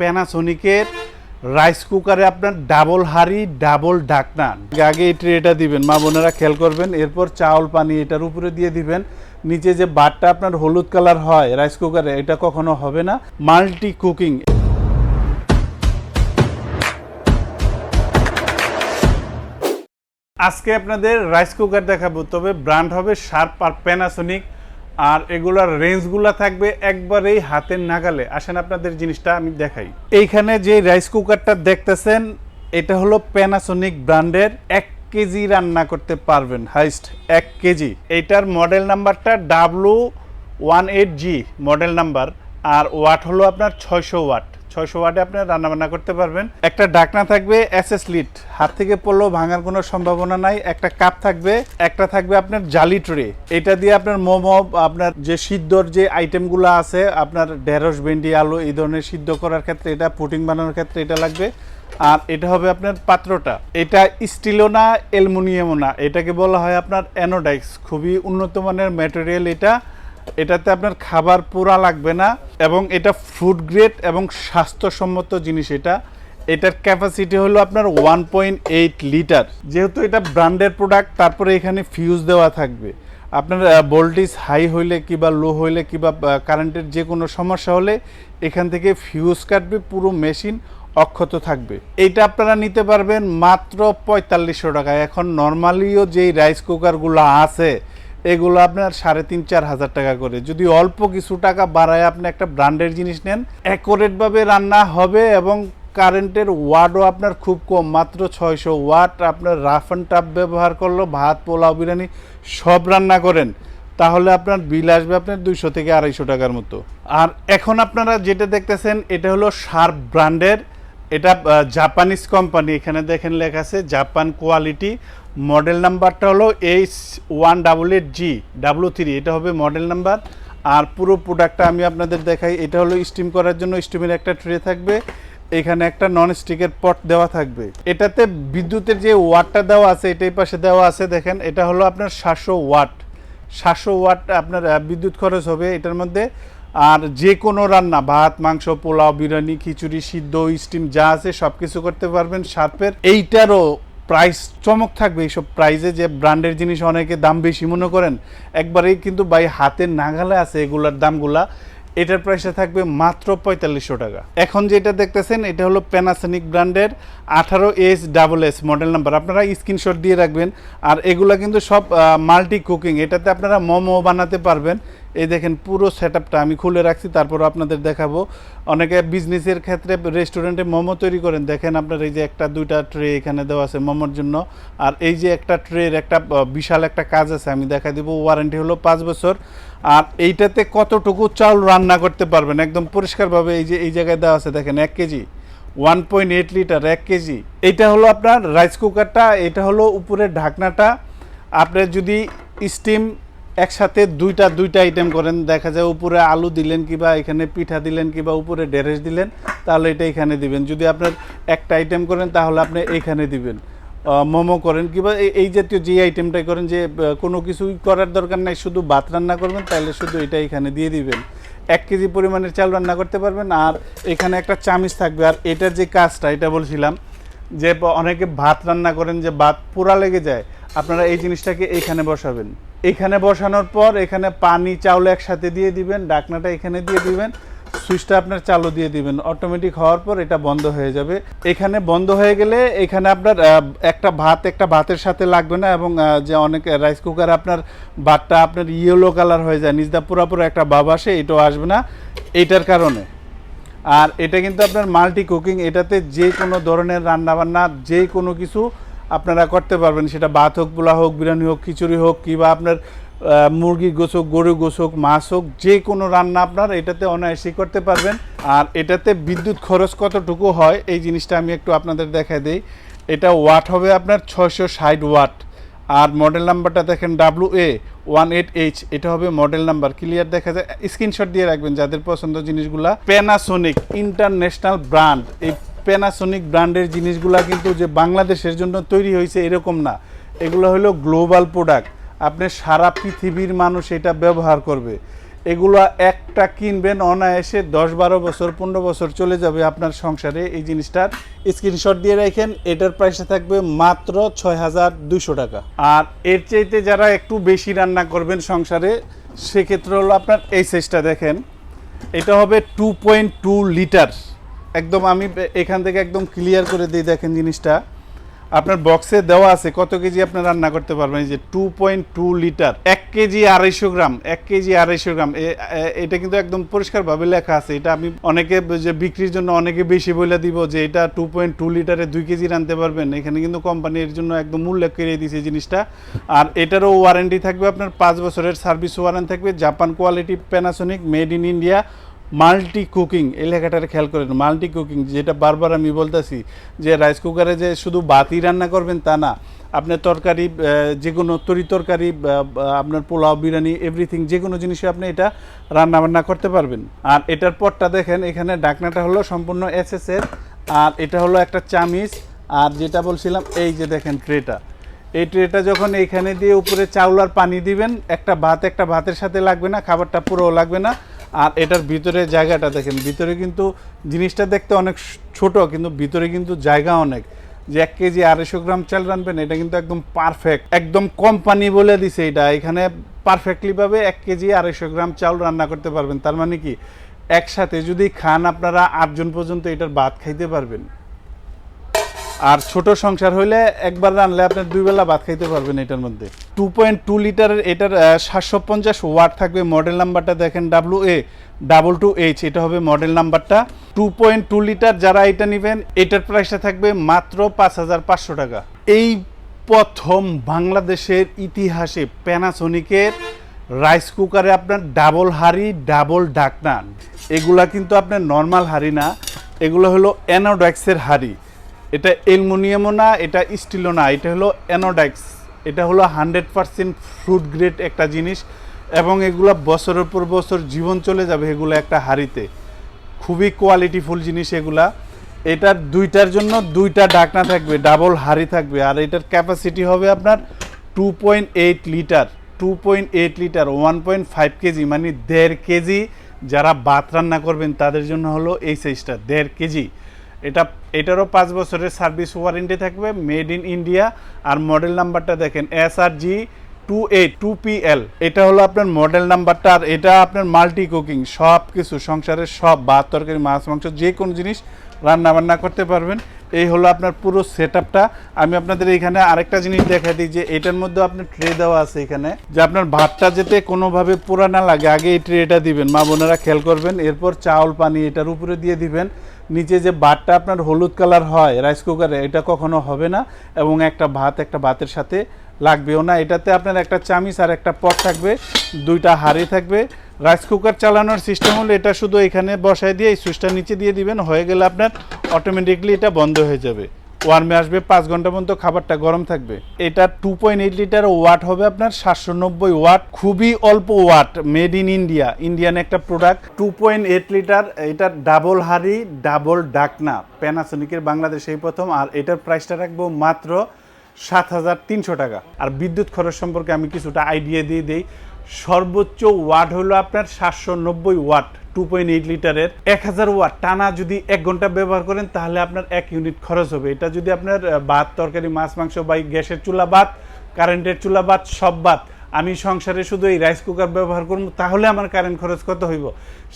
প্যানাসোনিকের rice কুকারে আপনার double হাড়ি ডাবল ঢাকনা। আগে এই ট্রেটা দিবেন, মা বোনেরা খেয়াল করবেন, এরপর চাউল পানি এটার উপরে দিয়ে দিবেন। নিচে যে বাটটা আপনার হলুদ কালার হয় রাইস কুকারে এটা কখনো হবে না। মাল্টি কুকিং আজকে আপনাদের রাইস কুকার দেখাবো, তবে ব্র্যান্ড হবে শার্প আর প্যানাসোনিক আর এগুলার রেঞ্জগুলো থাকবে একবারেই হাতের নাগালে। আসেন আপনাদের জিনিসটা আমি দেখাই। এইখানে যে রাইস কুকারটা দেখতেছেন, এটা হলো প্যানাসোনিক ব্র্যান্ডের এক কেজি রান্না করতে পারবেন হাইস্ট এক কেজি। এইটার মডেল নাম্বারটা W one eight G model number আর ওয়াট হলো আপনার ছয়শো ওয়াট ছয়শো ওয়াটে আপনি রান্না বান্না করতে পারবেন। একটা ডাকনা থাকবে, এসএস লিট হাত থেকে পড়লেও ভাঙার কোনো সম্ভাবনা নাই। একটা কাপ থাকবে, একটা থাকবে আপনার জালি ট্রে। এটা দিয়ে আপনার মোমো, আপনার যে সিদ্ধর যে আইটেমগুলো আছে, আপনার ঢেঁড়স, ভেন্ডি, আলু, এই ধরনের সিদ্ধ করার ক্ষেত্রে এটা, পুটিং বানানোর ক্ষেত্রে এটা লাগবে। আর এটা হবে আপনার পাত্রটা। এটা স্টিলও না, অ্যালুমিনিয়ামও না। এটাকে বলা হয় আপনার অ্যানোডাইক্স। খুবই উন্নত মানের ম্যাটেরিয়াল এটা। এটাতে আপনার খাবার পোড়া লাগবে না এবং এটা ফুড গ্রেড এবং স্বাস্থ্যসম্মত জিনিস এটা। এটার ক্যাপাসিটি হলো আপনার ওয়ান পয়েন্ট এইট লিটার যেহেতু এটা ব্র্যান্ডের প্রোডাক্ট তারপরে এখানে ফিউজ দেওয়া থাকবে। আপনার ভোল্টেজ হাই হইলে কিবা লো হইলে কিবা কারেন্টের যে কোনো সমস্যা হলে এখান থেকে ফিউজ কাটবে, পুরো মেশিন অক্ষত থাকবে। এটা আপনারা নিতে পারবেন মাত্র পঁয়তাল্লিশশো টাকা এখন নর্মালিও যেই রাইস কুকারগুলো আছে এগুলো আপনার সাড়ে তিন, চার হাজার টাকা করে। যদি অল্প কিছু টাকা বাড়ায় আপনি একটা ব্র্যান্ডের জিনিস নেন অ্যাকোরেটভাবে রান্না হবে এবং কারেন্টের ওয়াটও আপনার খুব কম, মাত্র ছয়শো ওয়াট আপনার রাফ অ্যান্ড টাপ ব্যবহার করল, ভাত, পোলাও, বিরিয়ানি, সব রান্না করেন, তাহলে আপনার বিল আসবে আপনার দুইশো থেকে আড়াইশো টাকার মতো। আর এখন আপনারা যেটা দেখতেছেন, এটা হলো শার্প ব্র্যান্ডের এটা জাপানিজ কোম্পানি এখানে দেখেন লেখা আছে জাপান কোয়ালিটি মডেল নাম্বারটা হলো H one double eight G W three এটা হবে মডেল নাম্বার আর পুরো প্রোডাক্টটা আমি আপনাদের দেখাই, এটা হলো স্টিম করার জন্য স্টিমের একটা ট্রে থাকবে, এখানে একটা নন স্টিকের পট দেওয়া থাকবে। এটাতে বিদ্যুতের যে ওয়াটটা দেওয়া আছে, এটাই পাশে দেওয়া আছে, দেখেন, এটা হলো আপনার সাতশো ওয়াট সাতশো ওয়াট আপনার বিদ্যুৎ খরচ হবে, এটার মধ্যে আর যে কোনো রান্না, ভাত, মাংস, পোলাও, বিরিয়ানি, খিচুড়ি, সিদ্ধ স্টিম যা আছে সব কিছু করতে পারবেন শার্পের। এইটারও প্রাইস চমক থাকবে এইসব প্রাইসে যে ব্র্যান্ডের জিনিস অনেকে দাম বেশি মনে করেন। একবারেই কিন্তু বাই হাতের নাগালে আছে এগুলার দামগুলা। এটার প্রাইসে থাকবে মাত্র পঁয়তাল্লিশশো টাকা। এখন যেটা দেখতেছেন, এটা হলো প্যানাসনিক ব্র্যান্ডের আঠারো S double S model number আপনারা স্ক্রিনশট দিয়ে রাখবেন। আর এগুলা কিন্তু সব মাল্টি কুকিং এটাতে আপনারা মোমো বানাতে পারবেন। এই দেখেন পুরো সেট আমি খুলে রাখছি, তারপর আপনাদের দেখাবো। অনেকে বিজনেসের ক্ষেত্রে রেস্টুরেন্টে মোমো তৈরি করেন। দেখেন আপনার এই যে একটা, দুইটা ট্রে এখানে দেওয়া আছে মোমোর জন্য। আর এই যে একটা ট্রের একটা বিশাল একটা কাজ আছে, আমি দেখা দিব ওয়ারেন্টি হলো পাঁচ বছর। আর এইটাতে কতটুকু চাউল রান্না করতে পারবেন? একদম পরিষ্কারভাবে এই যে, এই জায়গায় দেওয়া আছে, দেখেন এক KG. One point eight litre, এক কেজি। এইটা হলো আপনার রাইস কুকারটা এটা হলো উপরের ঢাকনাটা। আপনার যদি স্টিম একসাথে দুইটা দুইটা আইটেম করেন। দেখা যায় উপরে আলু দিলেন কিবা, এখানে পিঠা দিলেন কিবা, উপরে ডেরেস দিলেন, তাহলে এটা এখানে দিবেন। যদি আপনার একটা আইটেম করেন, তাহলে আপনি এখানে দিবেন। মোমো করেন কিংবা এই- জাতীয় যে আইটেমটাই করেন, যে কোনো কিছুই করার দরকার নাই, শুধু ভাত রান্না করবেন তাহলে শুধু এটা এখানে দিয়ে দিবেন। এক কেজি পরিমাণের চাল রান্না করতে পারবেন, আর এখানে একটা চামিচ থাকবে। আর এটার যে কাজটা, এটা বলছিলাম যে অনেকে ভাত রান্না করেন যে ভাত পোড়া লেগে যায়, আপনারা এই জিনিসটাকে এইখানে বসাবেন। এখানে বসানোর পর এখানে পানি, চাউল একসাথে দিয়ে দিবেন, ডাকনাটা এখানে দিয়ে দিবেন, সুইচটা আপনার চালু দিয়ে দিবেন। অটোমেটিক হওয়ার পর এটা বন্ধ হয়ে যাবে। এখানে বন্ধ হয়ে গেলে এখানে আপনার একটা ভাত, একটা ভাতের সাথে লাগবে না এবং যে অনেক রাইস কুকার আপনার ভাতটা আপনার ইয়েলো কালার হয়ে যায় নিজদা পুরোপুরো একটা ভাব আসে, এটাও আসবে না। এইটার কারণে আর এটা কিন্তু আপনার মাল্টি কুকিং এটাতে যে কোনো ধরনের রান্নাবান্না যে কোনো কিছু আপনারা করতে পারবেন। সেটা ভাত হোক পোলা হোক বিরিয়ানি হোক খিচুড়ি হোক কিংবা আপনার আহ, মুরগি গোছক গরু গোছক মাছ হোক যে কোনো রান্না আপনার এটাতে অনায়াসই করতে পারবেন। আর এটাতে বিদ্যুৎ খরচ কতটুকু হয় এই জিনিসটা আমি একটু আপনাদের দেখাই দিই। এটা ওয়াট হবে আপনার ছয়শো ষাট ওয়াট আর মডেল নাম্বারটা দেখেন W A one eight H, এটা হবে মডেল নাম্বার ক্লিয়ার দেখা যায়। স্ক্রিনশট দিয়ে রাখবেন যাদের পছন্দ জিনিসগুলা। প্যানাসোনিক ইন্টারন্যাশনাল ব্র্যান্ড এই প্যানাসোনিক ব্র্যান্ডের জিনিসগুলা কিন্তু যে বাংলাদেশের জন্য তৈরি হয়েছে এরকম না। এগুলো হলো গ্লোবাল প্রোডাক্ট আপনি সারা পৃথিবীর মানুষ এটা ব্যবহার করবে। এগুলো একটা কিনবেন অনায়াসে দশ বারো বছর, পনেরো বছর চলে যাবে আপনার সংসারে এই জিনিসটার। স্ক্রিনশট দিয়ে রাখেন, এটার প্রাইসটা থাকবে মাত্র ছয় হাজার দুশো টাকা। আর এর চাইতে যারা একটু বেশি রান্না করবেন সংসারে, সেক্ষেত্রে হলো আপনার এই সাইজটা দেখেন। এটা হবে টু পয়েন্ট টু লিটার একদম আমি এখান থেকে একদম ক্লিয়ার করে দিই দেখেন জিনিসটা। আপনার বক্সে দেওয়া আছে, কত কেজি আপনি রান্না করতে পারবেন? এই যে টু পয়েন্ট টু লিটার এক কেজি আড়াইশো গ্রাম, এক কেজি আড়াইশো গ্রাম। এটা কিন্তু একদম পরিষ্কারভাবে লেখা আছে। এটা আমি অনেকে যে বিক্রির জন্য অনেকে বেশি বলে দিব যে এটা টু পয়েন্ট টু লিটারে দুই কেজি রানতে পারবেন। এখানে কিন্তু কোম্পানির জন্য একদম উল্লেখ করে দিয়েছে জিনিসটা। আর এটারও ওয়ারেন্টি থাকবে আপনার পাঁচ বছরের সার্ভিস ওয়ারেন্টি থাকবে। Japan quality Panasonic made in India multi cooking, এই খেয়াল করেন, মাল্টি কুকিং, যেটা বারবার আমি বলতেছি যে রাইস কুকারে যে শুধু ভাতই রান্না করবেন তা না, আপনার তরকারি যে কোনো তরি তরকারি আপনার পোলাও, বিরিয়ানি এভরিথিং যে কোনো জিনিসে আপনি এটা রান্না বান্না করতে পারবেন। আর এটার পরটা দেখেন, এখানে ডাকনাটা হলো সম্পূর্ণ এসএস এর আর এটা হলো একটা চামিচ, আর যেটা বলছিলাম, এই যে দেখেন ট্রেটা। এই ট্রেটা যখন এইখানে দিয়ে উপরে চাউল আর পানি দিবেন, একটা ভাত, একটা ভাতের সাথে লাগবে না, খাবারটা পুরো লাগবে না আর এটার ভিতরে জায়গাটা দেখেন, ভিতরে কিন্তু জিনিসটা দেখতে অনেক ছোট, কিন্তু ভিতরে কিন্তু জায়গা অনেক। যে এক কেজি আড়াইশো গ্রাম চাল রানবেন, এটা কিন্তু একদম পারফেক্ট একদম কম পানি বলে দিছে এটা। এখানে পারফেক্টলিভাবে এক কেজি আড়াইশো গ্রাম চাল রান্না করতে পারবেন। তার মানে কি? একসাথে যদি খান আপনারা আটজন পর্যন্ত এটার ভাত খাইতে পারবেন। আর ছোট সংসার হইলে একবার রানলে আপনার দুই বেলা ভাত খাইতে পারবেন এটার মধ্যে। টু পয়েন্ট টু লিটারের এটার সাতশো পঞ্চাশ ওয়াট থাকবে মডেল নাম্বারটা দেখেন W A double two H এটা হবে মডেল নাম্বারটা টু পয়েন্ট টু লিটার যারা এটা নেবেন, এটার প্রাইসটা থাকবে মাত্র পাঁচ হাজার পাঁচশো টাকা। এই প্রথম বাংলাদেশের ইতিহাসে প্যানাসোনিকের রাইস কুকারে আপনার ডাবল হাড়ি ডাবল ডাকনা এগুলা কিন্তু আপনার নর্মাল হাড়ি না, এগুলো হলো অ্যানোডাক্সের হাড়ি। এটা অ্যালুমিনিয়ামও না, এটা স্টিলও না, এটা হলো অ্যানোডাইক্স। এটা হলো হান্ড্রেড পারসেন্ট ফ্রুট গ্রেড একটা জিনিস এবং এগুলো বছরের পর বছর জীবন চলে যাবে এগুলো একটা হাড়িতে। খুবই কোয়ালিটিফুল জিনিস এগুলা। এটার দুইটার জন্য দুইটা ডাকনা থাকবে ডাবল হাড়ি থাকবে। আর এটার ক্যাপাসিটি হবে আপনার two point eight litre two point eight litre one point five KG মানে দেড় কেজি। যারা ভাত রান্না করবেন তাদের জন্য হলো এই সাইজটা দেড় কেজি। এটা, এটারও পাঁচ বছরের সার্ভিস ওয়ারেন্টি থাকবে, মেড ইন ইন্ডিয়া। আর মডেল নাম্বারটা দেখেন S R G two eight two P L এটা হলো আপনার মডেল নাম্বারটা, আর এটা আপনার মাল্টি কুকিং সব কিছু, সংসারের সব, ভাত, তরকারি, মাছ, মাংস, যে কোনো জিনিস রান্না বান্না করতে পারবেন। এই হলো আপনার পুরো সেট আমি আপনাদের এখানে আরেকটা জিনিস দেখাই দিই, যে এটার মধ্যে আপনার ট্রে দেওয়া আছে এখানে, যে আপনার ভাতটা যেতে কোনোভাবে পুরা না লাগে, আগে এই ট্রেটা দিবেন। মা বোনেরা খেয়াল করবেন, এরপর চাউল, পানি এটার উপরে দিয়ে দিবেন। নিচে যে ভাতটা আপনার হলুদ কালার হয় রাইস কুকারে এটা কখনো হবে না এবং একটা ভাত, একটা ভাতের সাথে লাগবেও না। এটাতে আপনার একটা চামিচ আর একটা পট থাকবে, দুইটা হাড়ি থাকবে। রাইস কুকার চালানোর সিস্টেম হলে এটা শুধু এখানে বসায় দিয়ে, এই সুইচটা নিচে দিয়ে দিবেন, হয়ে গেলে আপনার অটোমেটিকলি এটা বন্ধ হয়ে যাবে। ওয়ার্মে আসবে, পাঁচ ঘণ্টা পর্যন্ত খাবারটা গরম থাকবে। এটা two point eight litre watt হবে আপনার, সাতশো নব্বই ওয়াট খুবই অল্প watt made in India Indian একটা product two point eight litre এটা ডাবল হাড়ি ডাবল ডাকনা প্যানাসোনিকের বাংলাদেশে এই প্রথম, আর এটার প্রাইসটা রাখব মাত্র সাত হাজার তিনশো টাকা। আর বিদ্যুৎ খরচ সম্পর্কে আমি কিছুটা আইডিয়া দিয়ে দিই। সর্বোচ্চ ওয়াট হলো আপনার সাতশো নব্বই ওয়াট টু পয়েন্ট এইট লিটারের। এক হাজার ওয়াট টানা যদি এক ঘণ্টা ব্যবহার করেন, তাহলে আপনার এক ইউনিট খরচ হবে। এটা যদি আপনার ভাত, তরকারি, মাছ, মাংস বা গ্যাসের চুলা ভাত, কারেন্টের চুলা ভাত, সব ভাত, আমি সংসারে শুধু এই রাইস কুকার ব্যবহার করব, তাহলে আমার কারেন্ট খরচ কত হইব?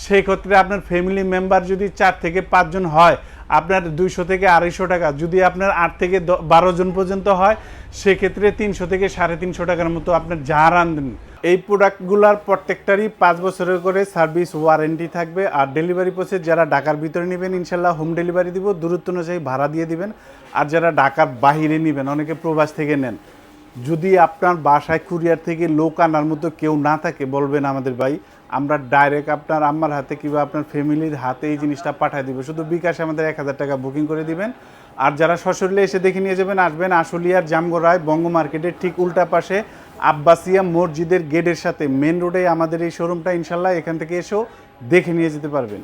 সেই ক্ষেত্রে আপনার ফ্যামিলি মেম্বার যদি চার থেকে পাঁচজন হয়, আপনার দুইশো থেকে আড়াইশো টাকা, যদি আপনার আট থেকে বারো জন পর্যন্ত হয়, সেক্ষেত্রে তিনশো থেকে সাড়ে তিনশো টাকার মতো আপনার যা রান্ধেন এই প্রোডাক্টগুলোর প্রত্যেকটারই পাঁচ বছরের করে সার্ভিস ওয়ারেন্টি থাকবে আর ডেলিভারি প্রসেস যারা ঢাকার ভিতরে নেবেন, ইনশাল্লাহ হোম ডেলিভারি দিব, দূরত্ব অনুযায়ী ভাড়া দিয়ে দিবেন। আর যারা ঢাকার বাহিরে নেবেন, অনেকে প্রবাস থেকে নেন। যদি আপনার বাসায় কুরিয়ার থেকে লোক আনার মতো কেউ না থাকে, বলবেন আমাদের ভাই, আমরা ডাইরেক্ট আপনার আম্মার হাতে কিংবা আপনার ফ্যামিলির হাতে এই জিনিসটা পাঠিয়ে দিব। শুধু বিকাশে আমাদের এক হাজার টাকা বুকিং করে দিবেন। আর যারা সশরীরে এসে দেখে নিয়ে যাবেন, আসবেন আশুলিয়ার জামগড়ায় বঙ্গ মার্কেটের ঠিক উল্টা পাশে আব্বাসিয়া মসজিদের গেটের সাথে মেন রোডে আমাদের এই শোরুমটা ইনশাল্লাহ এখান থেকে এসেও দেখে নিয়ে যেতে পারবেন।